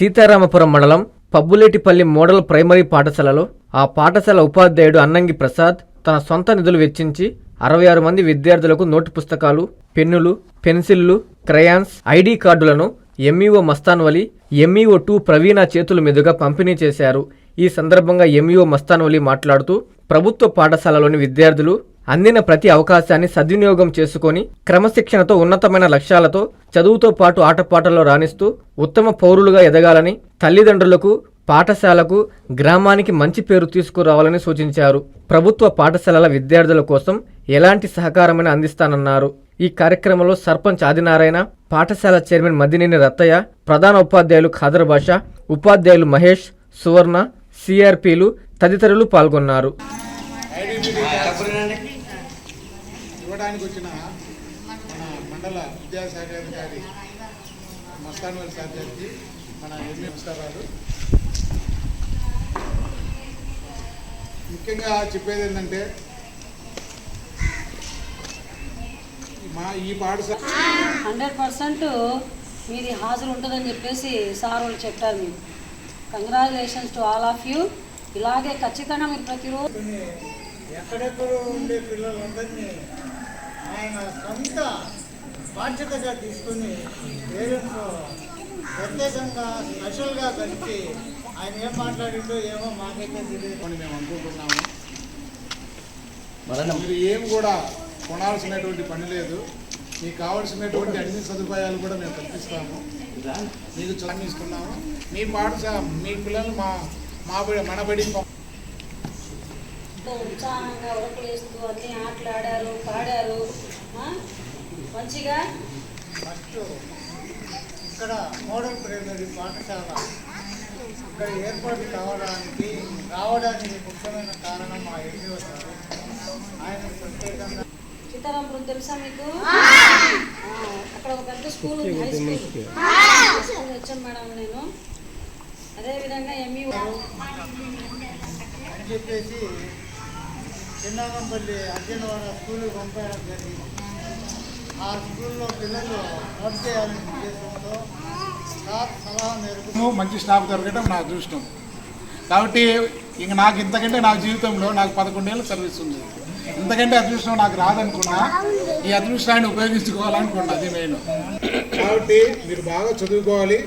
సీతారామపురం మండలం పబ్బులేటిపల్లి model primary పాఠశాలలో ఆ పాఠశాల ఉపాధ్యాయుడు అన్నంగి ప్రసాద్ తన సొంత నిధులు వెచ్చించి అరవై ఆరు మంది విద్యార్థులకు నోటు పుస్తకాలు పెన్నులు పెన్సిళ్ళు క్రయాన్స్ ఐడి కార్డులను MEO Mastanvali MEO two Praveena చేతుల మీదుగా పంపిణీ చేశారు. ఈ సందర్భంగా ఎంఈఓ మస్తాన్వలి మాట్లాడుతూ ప్రభుత్వ పాఠశాలలోని విద్యార్థులు అందిన ప్రతి అవకాశాన్ని సద్వినియోగం చేసుకొని క్రమశిక్షణతో ఉన్నతమైన లక్ష్యాలతో చదువుతో పాటు ఆటపాటల్లో రాణిస్తూ ఉత్తమ పౌరులుగా ఎదగాలని తల్లిదండ్రులకు పాఠశాలకు గ్రామానికి మంచి పేరు తీసుకురావాలని సూచించారు. ప్రభుత్వ పాఠశాలల విద్యార్థుల కోసం ఎలాంటి సహకారమైన అందిస్తానన్నారు. ఈ కార్యక్రమంలో సర్పంచ్ ఆదినారాయణ పాఠశాల చైర్మన్ మదినేని రత్తయ్య ప్రధాన ఉపాధ్యాయులు ఖాదర్ బాషా ఉపాధ్యాయులు మహేష్ సువర్ణ సిఆర్పీలు తదితరులు పాల్గొన్నారు. ఇవ్వడానికి వచ్చిన మన మండల విద్యాశాఖ అధికారి మస్తాన్వల్ సార్ గారికి మన నమస్కారాలు ముఖ్యంగా చెప్పేది ఏంటంటే మా ఈ పాఠశాల హండ్రెడ్ పర్సెంట్ మీది హాజరు ఉంటుందని చెప్పేసి సార్ వాళ్ళు చెప్పారు మీరు. Congratulations to all of you ఇలాగే ఖచ్చితంగా మీరు ప్రతిరోజు ఎక్కడెక్కడో ఉండే పిల్లలందరినీ ఆయన సొంత బాధ్యతగా తీసుకుని పేరెంట్స్ ప్రత్యేకంగా స్పెషల్గా కలిసి ఆయన ఏం మాట్లాడిండో ఏమో మాకైతే తెలియదు అని మేము అనుకుంటున్నాము. మీరు ఏం కూడా కొనాల్సినటువంటి పని లేదు. మీకు కావాల్సినటువంటి అన్ని సదుపాయాలు కూడా మేము కల్పిస్తాము. మీకు చదువు ఇస్తున్నాము మీ పాఠశాల మీ పిల్లలు మా మా బడి మన బడి పం- ఎంతో ఉత్సాహంగా ఉడకలేస్తూ అన్ని ఆటలాడారు పాడారు. ఆ? మంచిగా? ఫస్ట్ ఇక్కడ మోడల్ ప్రైమరీ పాఠశాల. ఇక్కడ ఏర్పాటు కావడానికి రావడానికి ముఖ్యమైన కారణం మా సార్ ఆయన ప్రత్యేకంగా సీతారాంపురం తెలుసా మీకు? అక్కడ ఒక పెద్ద స్కూల్ ఉంది హై స్కూల్. వచ్చాను మేడం నేను. అదేవిధంగా అని చెప్పేసి చిన్నాగంపల్లి అర్జునవాడ స్కూల్కి పంపడం జరిగింది. ఆ స్కూల్లో పిల్లలు నోట్ చేయాలనే ఉద్దేశంతో సలహా మేరకు మంచి స్టాఫ్ దొరకడం నా అదృష్టం. కాబట్టి ఇంక నాకు ఇంతకంటే నా జీవితంలో నాకు పదకొండేళ్ళు సర్వీస్ ఉంది. ఇంతకంటే అదృష్టం నాకు రాదనుకున్నా ఈ అదృష్టాన్ని ఉపయోగించుకోవాలనుకున్నా అది నేను. కాబట్టి మీరు బాగా చదువుకోవాలి.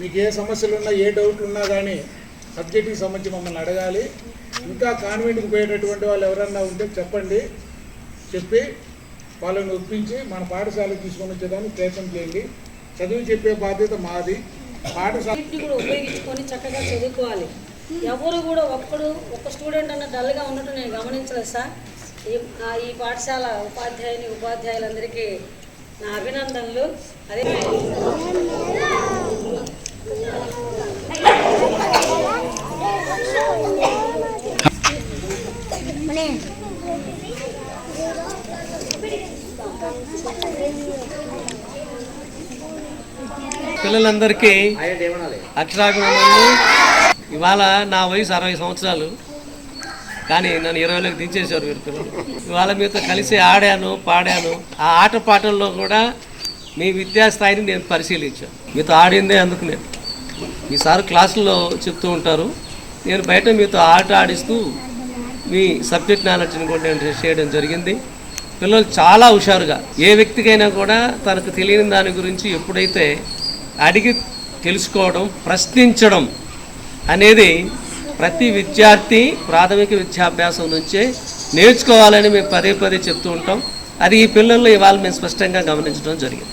మీకు ఏ సమస్యలు ఉన్నా ఏ డౌట్లు ఉన్నా కానీ సబ్జెక్టుకి సంబంధించి మమ్మల్ని అడగాలి. ఇంకా కాన్వెంట్కి పోయేటటువంటి వాళ్ళు ఎవరన్నా ఉంటే చెప్పండి. చెప్పి వాళ్ళని ఒప్పించి మన పాఠశాలకు తీసుకొని వచ్చేదానికి ప్రయత్నం చేయండి. చదువు చెప్పే బాధ్యత మాది. పాఠశాల కూడా ఉపయోగించుకొని చక్కగా చదువుకోవాలి. ఎవరు కూడా ఒక్కడు ఒక స్టూడెంట్ అన్న డల్గా ఉన్నట్టు నేను గమనించలేదు సార్. ఈ ఈ పాఠశాల ఉపాధ్యాయుని ఉపాధ్యాయులందరికీ నా అభినందనలు. అదే పిల్లలందరికీ అక్షరాభినందనలు ఇవాళ నా వయసు అరవై సంవత్సరాలు. కానీ నన్ను ఇరవైలోకి దించేశారు వీరు పిల్లలు. ఇవాళ మీతో కలిసి ఆడాను పాడాను. ఆ ఆట పాటల్లో కూడా మీ విద్యా స్థాయిని నేను పరిశీలించాను. మీతో ఆడిందే అందుకు నేను. మీ సార్ క్లాసుల్లో చెప్తూ ఉంటారు. నేను బయట మీతో ఆట ఆడిస్తూ మీ సబ్జెక్ట్ నాలెడ్జ్ని కూడా నేను చేయడం జరిగింది. పిల్లలు చాలా హుషారుగా ఏ వ్యక్తికైనా కూడా తనకు తెలియని దాని గురించి ఎప్పుడైతే అడిగి తెలుసుకోవడం ప్రశ్నించడం అనేది ప్రతి విద్యార్థి ప్రాథమిక విద్యాభ్యాసం నుంచే నేర్చుకోవాలని మేము పదే పదే చెప్తూ ఉంటాం. అది ఈ పిల్లల్లో ఇవాళ మేము స్పష్టంగా గమనించడం జరిగింది.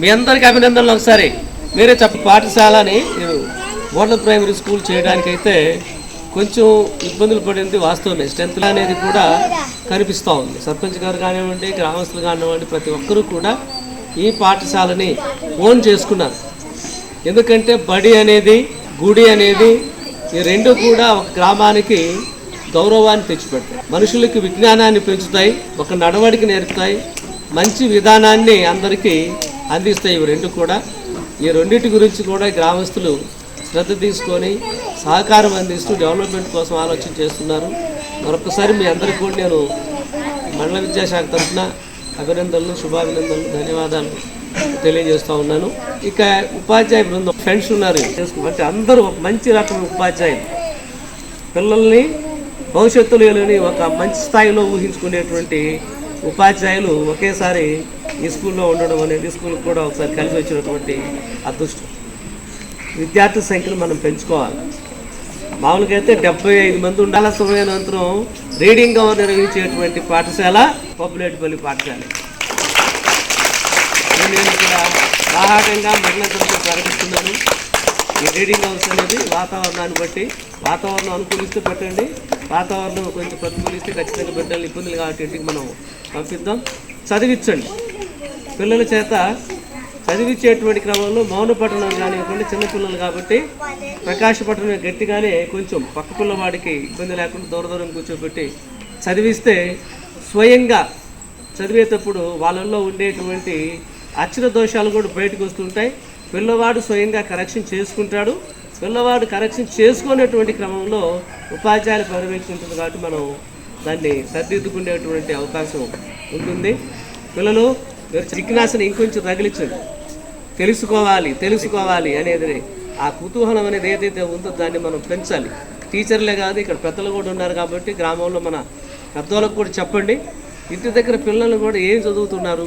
మీ అందరికీ అభినందనలు ఒకసారి. మీరే చెప్ప పాఠశాలని మోడల్ ప్రైమరీ స్కూల్ చేయడానికైతే కొంచెం ఇబ్బందులు పడింది వాస్తవమే. స్ట్రెంత్ అనేది కూడా కనిపిస్తూ ఉంది. సర్పంచ్ గారు కానివ్వండి గ్రామస్తులు కానివ్వండి ప్రతి ఒక్కరూ కూడా ఈ పాఠశాలని ఓన్ చేసుకున్నారు. ఎందుకంటే బడి అనేది గుడి అనేది ఈ రెండు కూడా ఒక గ్రామానికి గౌరవాన్ని తెచ్చిపెడతాయి. మనుషులకి విజ్ఞానాన్ని పెంచుతాయి ఒక నడవడికి నేర్పుతాయి మంచి విధానాన్ని అందరికీ అందిస్తాయి ఇవి రెండు కూడా. ఈ రెండింటి గురించి కూడా గ్రామస్తులు శ్రద్ధ తీసుకొని సహకారం అందిస్తూ డెవలప్మెంట్ కోసం ఆలోచన చేస్తున్నారు. మరొకసారి మీ అందరికీ కూడా నేను మండల విద్యాశాఖ తరఫున అభినందనలు శుభాభినందనలు ధన్యవాదాలు తెలియజేస్తూ ఉన్నాను. ఇక ఉపాధ్యాయ బృందం ఫ్రెండ్స్ ఉన్నారు. అంటే అందరూ ఒక మంచి రకం ఉపాధ్యాయులు. పిల్లల్ని భవిష్యత్తులోని ఒక మంచి స్థాయిలో ఊహించుకునేటువంటి ఉపాధ్యాయులు ఒకేసారి ఈ స్కూల్లో ఉండడం అనేది స్కూల్కి కూడా ఒకసారి కలిసి వచ్చినటువంటి అదృష్టం. విద్యార్థి సంఖ్యను మనం పెంచుకోవాలి. మామూలుగా అయితే డెబ్బై ఐదు మంది ఉండాల. సమయానంతరం రీడింగ్ అవర్ నిర్వహించేటువంటి పాఠశాల పప్పులేటిపల్లి పాఠశాల. నేను ఇక్కడ బాహాటంగా మహిళలతో ప్రకటిస్తున్నాను ఈ రీడింగ్ హౌస్ అనేది వాతావరణాన్ని బట్టి వాతావరణం అనుకూలిస్తూ పెట్టండి. వాతావరణం కొంచెం ప్రతికూలిస్తే ఖచ్చితంగా బిడ్డలు ఇబ్బందులు కాబట్టి ఇంటికి మనం పంపిద్దాం. చదివించండి. పిల్లల చేత చదివించేటువంటి క్రమంలో మౌన పఠనం కానివ్వకుండా చిన్నపిల్లలు కాబట్టి ప్రకాశ పఠనం గట్టిగానే కొంచెం పక్క పిల్లవాడికి ఇబ్బంది లేకుండా దూర దూరం కూర్చోబెట్టి చదివిస్తే స్వయంగా చదివేటప్పుడు వాళ్ళల్లో ఉండేటువంటి అక్షర దోషాలు కూడా బయటకు వస్తుంటాయి. పిల్లవాడు స్వయంగా కరెక్షన్ చేసుకుంటాడు. పిల్లవాడు కరెక్షన్ చేసుకునేటువంటి క్రమంలో ఉపాధ్యాయులు పర్యవేక్షణ కాబట్టి మనం దాన్ని సర్దిద్దుకునేటువంటి అవకాశం ఉంటుంది. పిల్లలు మీరు జిజ్ఞాసని ఇంకొంచెం రగిలించండి తెలుసుకోవాలి తెలుసుకోవాలి అనేది ఆ కుతూహలం అనేది ఏదైతే ఉందో దాన్ని మనం పెంచాలి. టీచర్లే కాదు ఇక్కడ పెద్దలు కూడా ఉన్నారు కాబట్టి గ్రామంలో మన పెద్దోళ్ళకు కూడా చెప్పండి. ఇంటి దగ్గర పిల్లలు కూడా ఏం చదువుతున్నారు?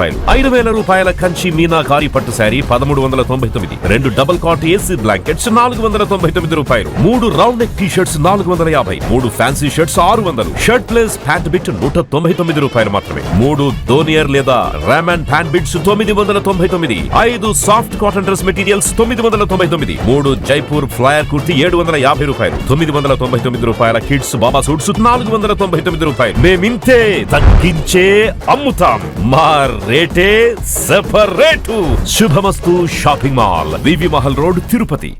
రూపాయలు. ఐదు వేల రూపాయల కంచి మీనాకారి పట్టు శారీ పదమూడు వందల తొంభై తొమ్మిది రెండు డబుల్ కాట్ ఏసీ బ్లాంకెట్స్ నాలుగు వందల తొంభై తొమ్మిది రూపాయలు మూడు రౌండ్ నెక్ టీ షర్ట్స్ నాలుగు వందల యాభై మూడు ఫ్యాన్సీ షర్ట్స్ ఆరు వందలు షర్ట్ ప్లేస్ ప్యాంట్ బిట్ నూట తొంభై తొమ్మిది రూపాయలు మాత్రమే మూడు దోనియర్ లేదా రామన్ ప్యాంట్ బిట్స్ తొమ్మిది వందల తొంభై తొమ్మిది ఐదు సాఫ్ట్ కాటన్ డ్రెస్ మెటీరియల్స్ తొమ్మిది వందల తొంభై తొమ్మిది మూడు జైపూర్ ఫ్లయర్ కుర్తి ఏడు వందల యాభై రూపాయలు తొమ్మిది వందల తొంభై తొమ్మిది రూపాయల కిడ్స్ బాబా సూట్స్ నాలుగు వందల తొంభై తొమ్మిది రూపాయలు. మేమింతే తగ్గించే అమ్ముతాం. మా రేటే separate. Subhamastu shopping mall V V Mahal road Tirupati.